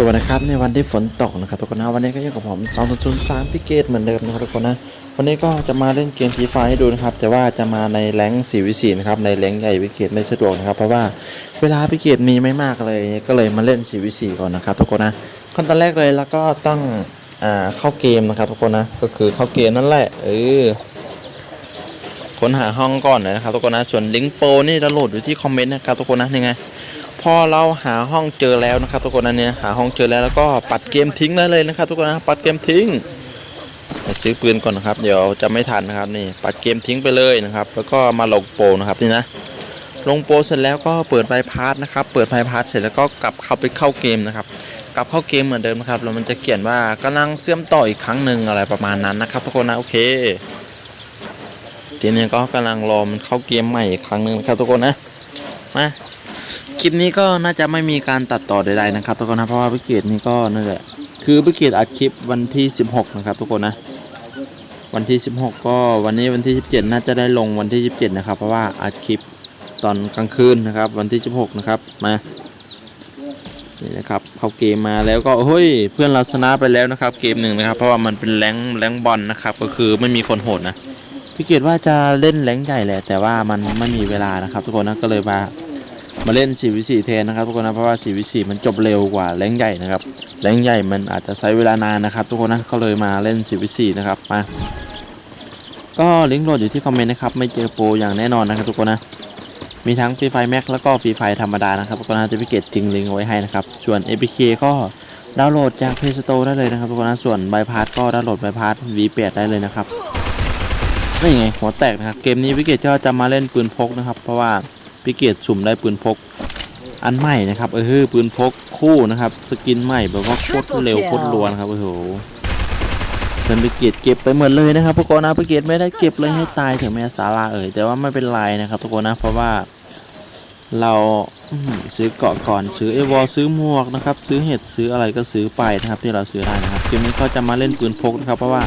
สวัสดีครับในวันที่ฝนตกนะครับทุกคนนะวันนี้ก็ยู่กับผม2 0 0 3พิเกตเหมือนเดิมนะครับทุกคนนะวันนี้ก็จะมาเล่นเกมทีไฟให้ดูนะครับแต่ว่าจะมาในแรงค์4วิสีนะครับในแรงใหญ่พิเกตไม่สะดวกนะครับเพราะว่าเวลาพิเกตมีไม่มากเลยก็เลยมาเล่น4วิสีก่อนนะครับทุกคนนะขั้นตอนแรกเลยแล้วก็ต้องอ่าเข้าเกมนะครับทุกคนนะก็คือเข้าเกมนั่นแหละเออค้นหาห้องก่อนนะครับทุกคนนะส่วนลิงก์โปรนี่ดาวน์โหลดอยู่ที่คอมเมนต์นะครับทุกคนนะนี่ไง พอเราหาห้องเจอแล้วนะครับ ทุกคนอันเนี้ยหาห้องเจอแล้วแล้วก็ปัดเกมทิ้งได้เลยนะครับ ทุกคนนะปัดเกมทิ้งไปซื้อปืนก่อนนะครับ เดี๋ยวจะไม่ทันนะครับนี่ปัดเกมทิ้งไปเลยนะครับ แล้วก็มาลงโปนะครับนี่นะลงโปเสร็จแล้วก็เปิดใบพาสนะครับ เปิดใบพาสเสร็จแล้วก็กลับเข้าไปเข้าเกมนะครับ กลับเข้าเกมเหมือนเดิมนะครับแล้วมันจะเขียนว่ากำลังเชื่อมต่ออีกครั้งหนึ่งอะไรประมาณนั้นนะครับทุกคนนะโอเคทีนี้ก็กำลังรอมันเข้าเกมใหม่อีกครั้งหนึ่งนะครับทุกคนนะมา คลิปนี้ก็น่าจะไม่มีการตัดต่อใดๆนะครับทุกคนนะเพราะว่าพิเกตนี่ก็นั่นแหละคือพิเกตอัดคลิปวันที่ 16 นะครับ ทุกคนนะ วันที่ 16 ก็วันนี้วันที่ 17 น่าจะได้ลงวันที่ 17 นะครับ เพราะว่าอัดคลิปตอนกลางคืนนะครับ วันที่ 16 นะครับมานี่นะครับเข้าเกมมาแล้วก็เฮ้ยเพื่อนเราชนะไปแล้วนะครับ เกมหนึ่งนะครับ เพราะว่ามันเป็นแรงแรงบอลนะครับ ก็คือไม่มีคนโหดนะพิเกตว่าจะเล่นแรงใหญ่แหละแต่ว่ามันไม่มีเวลานะครับ ทุกคนนะก็เลยมา มาเล่น4วิ4แทนนะครับทุกคนนะเพราะว่า4วิ4มันจบเร็วกว่าแรงใหญ่นะครับแรงใหญ่มันอาจจะใช้เวลานานนะครับ ทุกคนนะก็เลยมาเล่น4วิ4นะครับมาก็ลิงก์โหลดอยู่ที่คอมเมนต์นะครับไม่เจอโปรอย่างแน่นอนนะครับทุกคนนะมีทั้งฟรีไฟแม็กแล้วก็ฟรีไฟธรรมดานะครับทุกคนนะจะพิเกตทิ้งลิงก์เอาไว้ให้นะครับส่วน APK ก็ดาวน์โหลดจาก Play Store ได้เลยนะครับทุกคนนะส่วนใบพาสก็ดาวน์โหลดใบพาส V8 ได้เลยนะครับนี่ไงหัวแตกนะครับเกมนี้พิเกตก็จะมาเล่นปืนพกนะครับ เพราะว่า พิเกตสุ่มได้ปืนพก อันใหม่นะครับเออปืนพกคู่นะครับ สกินใหม่แบบว่าโคตรเร็วโคตรรัวนะครับโอ้โหเป็นพิเกตเก็บไปหมดเลยนะครับทุกคนนะพิเกตไม่ได้เก็บเลยให้ตายถึงแม้สาราเอ่ยแต่ว่าไม่เป็นไรนะครับทุกคนนะเพราะว่าเราอื้อหือซื้อเกาะก่อนซื้อเอวอลซื้อหมวกนะครับ ซื้อเห็ดซื้ออะไรก็ซื้อไปนะครับที่เราซื้อได้นะครับเกมนี้ก็จะมาเล่นปืนพกนะครับเพราะว่า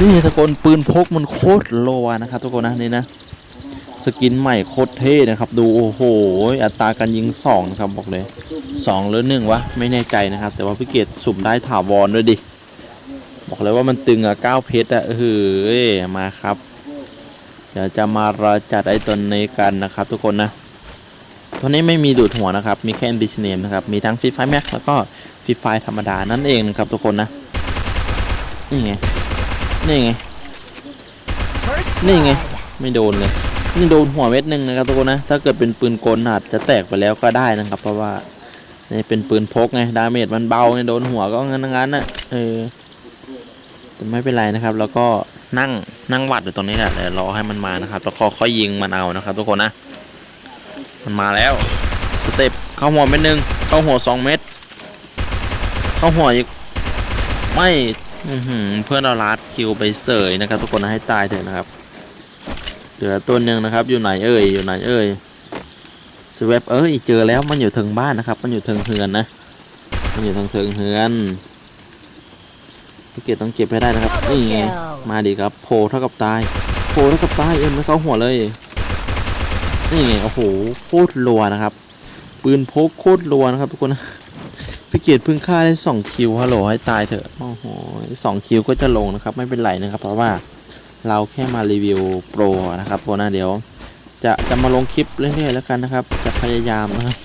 นี่ทุกคนปืนพกมันโคตรโลวนะครับทุกคนนะนี่นะ สกินใหม่โคตรเท่นะครับ ดูโอ้โห อัตราการยิง2นะครับบอกเลย 2 หรือ1วะไม่แน่ใจนะครับ แต่ว่าพิเกตสุ่มได้ถาวรด้วยดิ บอกเลยว่ามันตึงอะ9เพชรอะเฮ้ยมาครับ เดี๋ยวจะมาราจัดไอ้ตัวนี้กันนะครับ ทุกคนนะตัวนี้ไม่มีดูดหัวนะครับ มีแค่ NPC name นะครับ มีทั้งฟรีไฟแม็กแล้วก็ฟรีไฟธรรมดานั่นเองนะครับทุกคนนะ นี่ไง นี่ไง นี่ไง ไม่โดนเลย นี่โดนหัวเม็ดหนึ่งนะครับทุกคนนะ ถ้าเกิดเป็นปืนกลอาจจะแตกไปแล้วก็ได้นะครับ เพราะว่านี่เป็นปืนพกไง ดาเมจมันเบาไง โดนหัวก็งั้นงั้นน่ะเออแต่ไม่เป็นไรนะครับ แล้วก็นั่งนั่งวัดอยู่ตรงนี้แหละรอให้มันมานะครับ แล้วก็ค่อยยิงมันเอานะครับ ทุกคนนะ มันมาแล้ว สเต็ปเข้าหัวเม็ดหนึ่งเข้าหัวสองเม็ด เข้าหัวอีก ไม่เพื่อนเราลัดคิวไปเสยนะครับ ทุกคนนะให้ตายเถอะนะครับ เหลือตัวหนึ่งนะครับ อยู่ไหนเอ่ยอยู่ไหนเอ่ยสวปเอ้ยเจอแล้วมันอยู่ทิงบ้านนะครับ มันอยู่ทิงเฮือนนะมันอยู่ทิงเทิงเฮือนพี่เกตต้องเก็บให้ได้นะครับนี่ไงมาดีครับโผล่เท่ากับตายโผล่เท่ากับตายเอ็มไม่เข้าหัวเลยนี่ไงโอ้โหโคตรรัวนะครับ ปืนพกโคตรรัวนะครับทุกคนนะพี่เกตเพิ่งฆ่าได้สองคิวฮัลโหลให้ตายเถอะโอ้โหสองคิวก็จะลงนะครับ ไม่เป็นไรนะครับ เพราะว่า เราแค่มารีวิวโปรนะครับโปรนะเดี๋ยว จะจะมาลงคลิปเรื่อยๆแล้วกันนะครับ จะพยายามนะครับ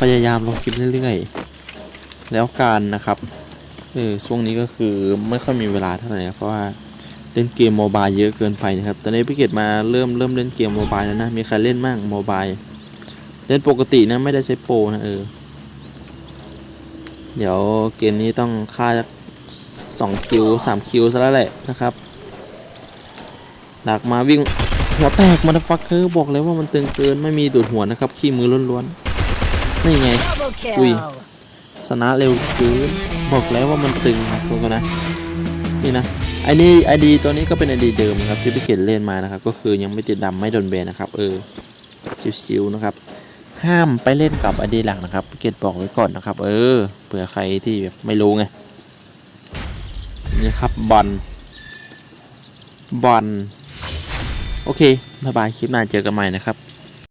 พยายามลงคลิปเรื่อยๆ แล้วกันนะครับเออช่วงนี้ก็คือไม่ค่อยมีเวลาเท่าไหร่นะเพราะว่าเล่นเกมโมบายเยอะเกินไปนะครับตอนนี้พี่เกดมาเริ่มเริ่มเล่นเกมโมบายแล้วนะมีใครเล่นมั่งโมบายเล่นปกตินะไม่ได้ใช้โปรนะเออเดี๋ยวเกมนี้ต้องค่าสองคิวสามคิวซะแล้วแหละนะครับ ดักมาวิ่งหัวแตกมันฟักเกอร์บอกเลยว่ามันตึงเกินไม่มีดูดหัวนะครับ ขี้มือล้วนๆนี่ไง Ui. ชนะเร็วเกินบอกแล้วว่ามันตึงครับทุกคนนะนี่นะไอ้นี่ไอดีตัวนี้ก็เป็นไอดีเดิมนะครับที่พี่เขียนเล่นมานะครับ ก็คือยังไม่ติดดำไม่โดนแบนนะครับ เออชิวๆนะครับ ห้ามไปเล่นกับไอดีหลักนะครับพี่เขียนบอกไว้ก่อนนะครับ เออเผื่อใครที่แบบไม่รู้ไงนี่ครับบอลบอล โอเคบ๊ายบายคลิปหน้าเจอกันใหม่นะครับ